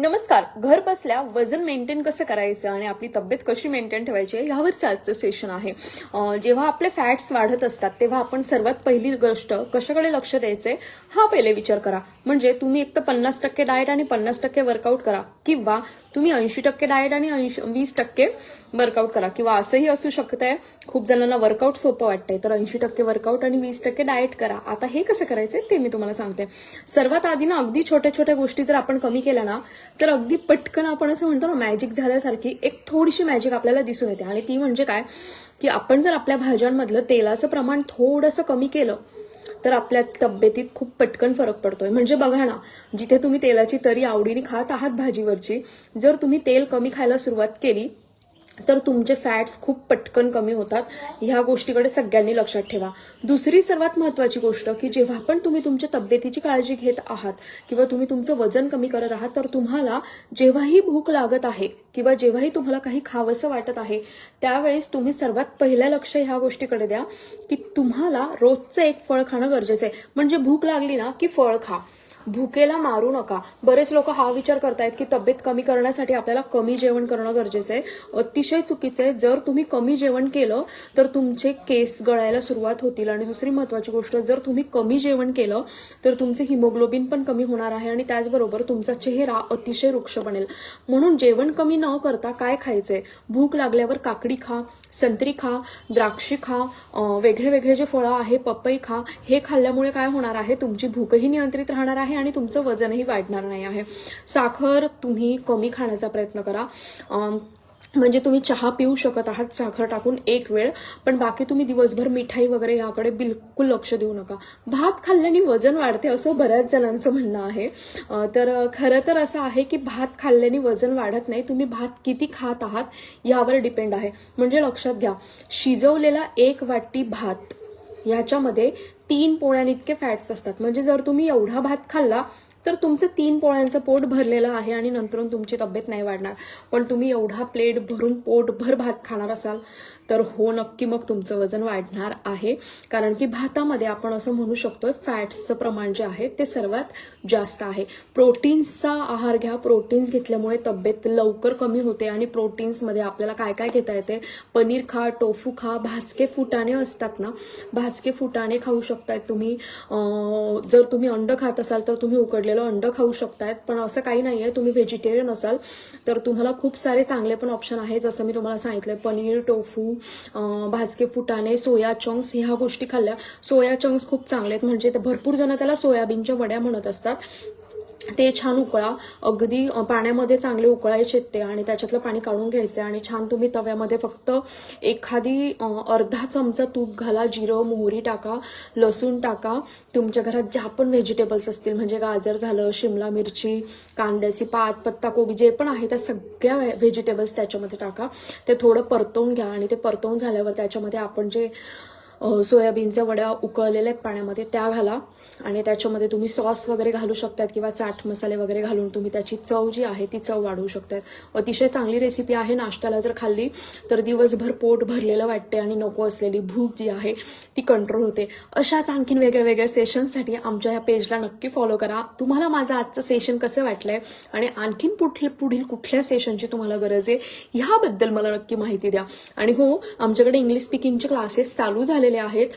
नमस्कार. घर बसल्या वजन मेंटेन कसं करायचं आणि आपली तब्येत कशी मेंटेन ठेवायची आहे ह्यावरचं आजचं सेशन आहे. जेव्हा आपले फॅट्स वाढत असतात तेव्हा आपण सर्वात पहिली गोष्ट कशाकडे लक्ष द्यायचंय हा पहिले विचार करा. म्हणजे तुम्ही एक तर पन्नास टक्के डाएट आणि पन्नास टक्के वर्कआउट करा किंवा तुम्ही ऐंशी टक्के डाएट आणि ऐंशी वीस टक्के वर्कआउट करा किंवा असंही असू शकतंय खूप जणांना वर्कआउट सोपं वाटतंय तर ऐंशी टक्के वर्कआउट आणि वीस टक्के डाएट करा. आता हे कसं करायचंय ते मी तुम्हाला सांगते. सर्वात आधी ना अगदी छोट्या छोट्या गोष्टी जर आपण कमी केल्या ना तर अगदी पटकन आपण असं म्हणतो ना मॅजिक झाल्यासारखी एक थोडीशी मॅजिक आपल्याला दिसून येते. आणि ती म्हणजे काय? की आपण जर आपल्या भाज्यांमधलं तेलाचं प्रमाण थोडंसं कमी केलं तर आपल्या तब्येतीत खूप पटकन फरक पडतोय. म्हणजे बघा ना जिथे तुम्ही तेलाची तरी आवडीने खात आहात भाजीवरची जर तुम्ही तेल कमी खायला सुरुवात केली तर तुमचे फॅट्स खूप पटकन कमी होतात. ह्या गोष्टीकडे सगळ्यांनी लक्षात ठेवा. दुसरी सर्वात महत्वाची गोष्ट की जेव्हा पण तुम्ही तुमच्या तब्येतीची काळजी घेत आहात किंवा तुम्ही तुमचं वजन कमी करत आहात तर तुम्हाला जेव्हाही भूक लागत आहे किंवा जेव्हाही तुम्हाला काही खावंसं वाटत आहे त्यावेळेस तुम्ही सर्वात पहिलं लक्ष ह्या गोष्टीकडे द्या की तुम्हाला रोजचं एक फळ खाणं गरजेचं आहे. म्हणजे भूक लागली ना की फळ खा. भुकेला मारू नका. बरेच लोक हा विचार करतायत की तब्येत कमी करण्यासाठी आपल्याला कमी जेवण करणं गरजेचं आहे. अतिशय चुकीचं आहे. जर तुम्ही कमी जेवण केलं तर तुमचे केस गळायला सुरुवात होतील. आणि दुसरी महत्वाची गोष्ट जर तुम्ही कमी जेवण केलं तर तुमचे हिमोग्लोबिन पण कमी होणार आहे आणि त्याचबरोबर तुमचा चेहरा अतिशय वृक्ष बनेल. म्हणून जेवण कमी न करता काय खायचंय? भूक लागल्यावर काकडी खा. संत्री खा द्राक्षी खा वेगळे वेगळे जे फळं आहे पपई खा हे खाल्ल्यामुळे काय होणार आहे? तुमची भूकही नियंत्रित राहणार आहे आणि तुमचं वजनही वाढणार नाही आहे. साखर तुम्ही कमी खाण्याचा प्रयत्न करा. म्हणजे तुम्ही चहा पिऊ शकत आहात साखर टाकून एक वेळ पण बाकी तुम्ही दिवसभर मिठाई वगैरे याकडे बिलकुल लक्ष देऊ नका. भात खाल्ल्याने वजन वाढते असं बऱ्याच जणांचं म्हणणं आहे. तर खरं तर असं आहे की भात खाल्ल्याने वजन वाढत नाही तुम्ही भात किती खात आहात यावर डिपेंड आहे. म्हणजे लक्षात घ्या शिजवलेला एक वाटी भात ह्याच्यामध्ये तीन पोळ्यांइतके फॅट्स असतात. म्हणजे जर तुम्ही एवढा भात खाल्ला तर तुमचं तीन पोळ्यांचं पोट भरलेलं आहे आणि नंतरून तुमची तब्येत नाही वाढणार. पण तुम्ही एवढा प्लेट भरून पोटभर भात खाणार असाल तर हो नक्की मग तुमचं वजन वाढणार आहे. कारण की भातामध्ये आपण असं म्हणू शकतो फॅट्सचं प्रमाण जे आहे ते सर्वात जास्त आहे. प्रोटीन्सचा आहार घ्या. प्रोटीन्स घेतल्यामुळे तब्येत लवकर कमी होते आणि प्रोटीन्समध्ये आपल्याला काय काय घेता येते? पनीर खा टोफू खा भाजके फुटाणे असतात ना? भाजके फुटाणे खाऊ शकताय तुम्ही. जर तुम्ही अंड खात असाल तर तुम्ही उकडलेलं अंड खाऊ शकतायत पण असं काही नाही आहे तुम्ही व्हेजिटेरियन असाल तर तुम्हाला खूप सारे चांगले पण ऑप्शन आहे. जसं मी तुम्हाला सांगितलं पनीर टोफू भाजके फुटाणे सोया चंक्स ह्या गोष्टी खाल्ल्या. सोया चंक्स खूप चांगले आहेत. म्हणजे भरपूर जण त्याला सोयाबीनच्या वड्या म्हणत असतात. ते छान उकळा. अगदी पाण्यामध्ये चांगले उकळायचे ते आणि त्याच्यातलं पाणी काढून घ्यायचे आणि छान तुम्ही तव्यामध्ये फक्त एखादी अर्धा चमचा तूप घाला जिरं मोहरी टाका लसूण टाका. तुमच्या घरात ज्या पण व्हेजिटेबल्स असतील म्हणजे गाजर झालं शिमला मिरची कांद्याची पात पत्ताकोबी जे पण आहे त्या सगळ्या व्हेजिटेबल्स त्याच्यामध्ये टाका. ते थोडं परतवून घ्या आणि ते परतवून झाल्यावर त्याच्यामध्ये आपण जे सोयाबीनच्या वड्या उकळलेल्या आहेत पाण्यामध्ये त्या घाला. आणि त्याच्यामध्ये तुम्ही सॉस वगैरे घालू शकतात किंवा चाट मसाले वगैरे घालून तुम्ही त्याची चव जी आहे ती चव वाढवू शकतात. अतिशय चांगली रेसिपी आहे नाश्त्याला जर खाल्ली तर दिवसभर पोट भरलेलं वाटते आणि नको असलेली भूक जी आहे ती कंट्रोल होते. अशाच आणखीन वेगळ्या वेगळ्या सेशनसाठी आमच्या ह्या पेजला नक्की फॉलो करा. तुम्हाला माझं आजचं सेशन कसं वाटलंय आणि आणखीन पुढले पुढील कुठल्या सेशनची तुम्हाला गरज आहे ह्याबद्दल मला नक्की माहिती द्या. आणि हो आमच्याकडे इंग्लिश स्पीकिंगचे क्लासेस चालू झाले आहेत.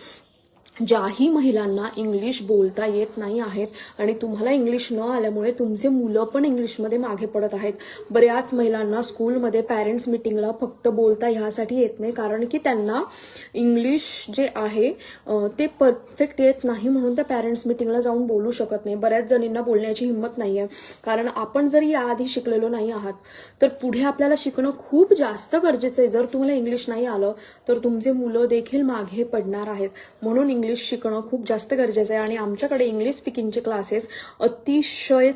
ज्याही महिलांना इंग्लिश बोलता येत नाही आहेत आणि तुम्हाला इंग्लिश न आल्यामुळे तुमचे मुलं पण इंग्लिशमध्ये मागे पडत आहेत. बऱ्याच महिलांना स्कूलमध्ये पॅरेंट्स मिटिंगला फक्त बोलता ह्यासाठी येत नाही. कारण की त्यांना इंग्लिश जे आहे ते परफेक्ट येत नाही म्हणून त्या पॅरेंट्स मिटिंगला जाऊन बोलू शकत नाही. बऱ्याच जणींना बोलण्याची हिंमत नाही आहे. कारण आपण जरी याआधी शिकलेलो नाही आहात तर पुढे आपल्याला शिकणं खूप जास्त गरजेचं आहे. जर तुम्हाला इंग्लिश नाही आलं तर तुमचे मुलं देखील मागे पडणार आहेत. म्हणून इंग्लिश शिकणं खूप जास्त गरजेचं आहे आणि आमच्याकडे इंग्लिश स्पीकिंगचे क्लासेस अतिशय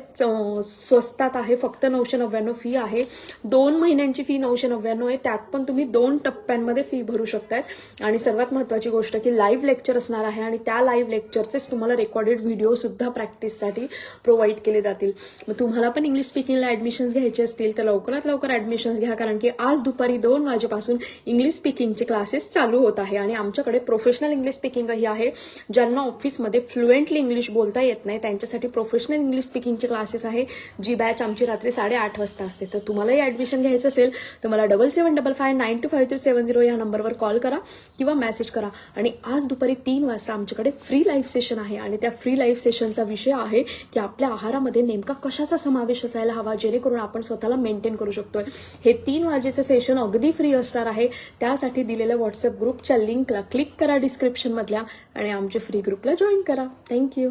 स्वस्तात आहे. फक्त नऊशे नव्याण्णव फी आहे. दोन महिन्यांची फी नऊशे नव्याण्णव आहे. त्यात पण तुम्ही दोन टप्प्यांमध्ये फी भरू शकतायत आणि सर्वात महत्वाची गोष्ट की लाईव्ह लेक्चर असणार आहे आणि त्या लाईव्ह लेक्चरचेच तुम्हाला रेकॉर्डेड व्हिडिओसुद्धा प्रॅक्टिससाठी प्रोव्हाइड केले जातील. मग तुम्हाला पण इंग्लिश स्पीकिंगला ऍडमिशन्स घ्यायचे असतील तर लवकरात लवकर ऍडमिशन्स घ्या. कारण की आज दुपारी दोन वाजेपासून इंग्लिश स्पीकिंगचे क्लासेस चालू होत आहे आणि आमच्याकडे प्रोफेशनल इंग्लिश स्पीकिंग ही आहे ज्यांना ऑफिसमध्ये फ्लुएंटली इंग्लिश बोलता येत नाही त्यांच्यासाठी प्रोफेशनल इंग्लिश स्पीकिंगचे क्लासेस आहे जी बॅच आमची रात्री साडेआठ वाजता असते. तर तुम्हालाही ॲडमिशन घ्यायचं असेल तर मला double seven double five nine two five three seven zero या नंबरवर कॉल करा किंवा मेसेज करा. आणि आज दुपारी तीन वाजता आमच्याकडे फ्री लाईव्ह सेशन आहे आणि त्या फ्री लाईव्ह सेशनचा विषय आहे की आपल्या आहारामध्ये नेमका कशाचा समावेश असायला हवा जेणेकरून आपण स्वतःला मेंटेन करू शकतोय. हे तीन वाजेचं सेशन अगदी फ्री असणार आहे. त्यासाठी दिलेल्या व्हॉट्सअप ग्रुपच्या लिंकला क्लिक करा डिस्क्रिप्शनमधल्या आणि आमच्या फ्री ग्रुपला जॉईन करा. थँक्यू